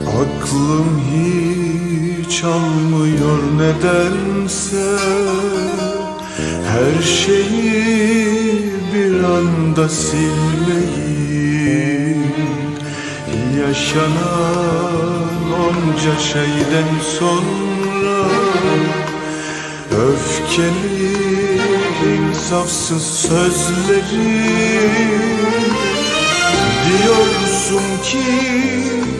Aklım hiç almıyor nedense. Her şeyi bir anda silmeyi Yaşanan onca şeyden sonra Öfkeli insafsız sözleri Diyorsun ki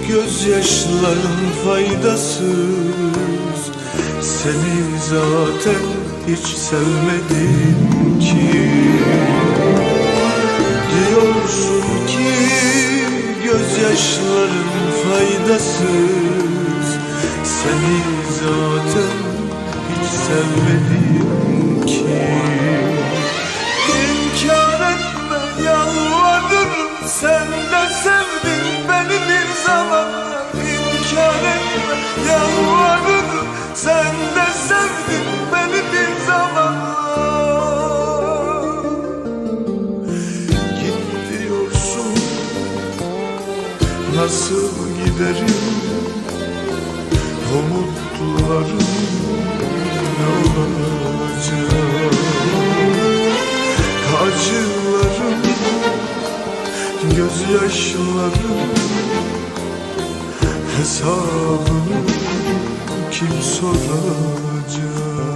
gözyaşların faydasız? Seni zaten hiç sevmedim ki. Diyorsun ki gözyaşların faydasız. Seni zaten hiç sevmedim Nasıl giderim? Umutlarım ne olacak? Acılarım Gözyaşlarım Hesabını kim soracak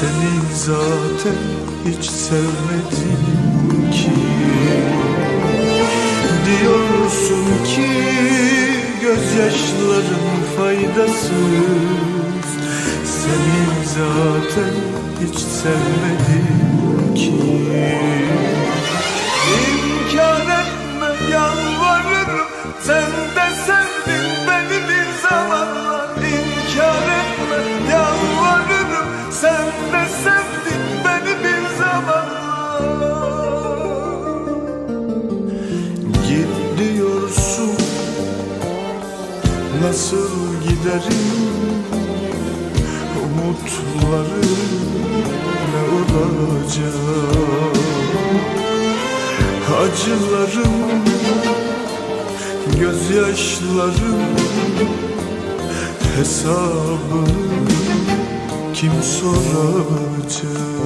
Seni zaten hiç sevmedim ki. Diyorsun ki gözyaşların faydasız. Seni zaten hiç sevmedim Nasıl giderim? Umutlarım ne olacak? Acılarım Gözyaşlarım Hesabını kim soracak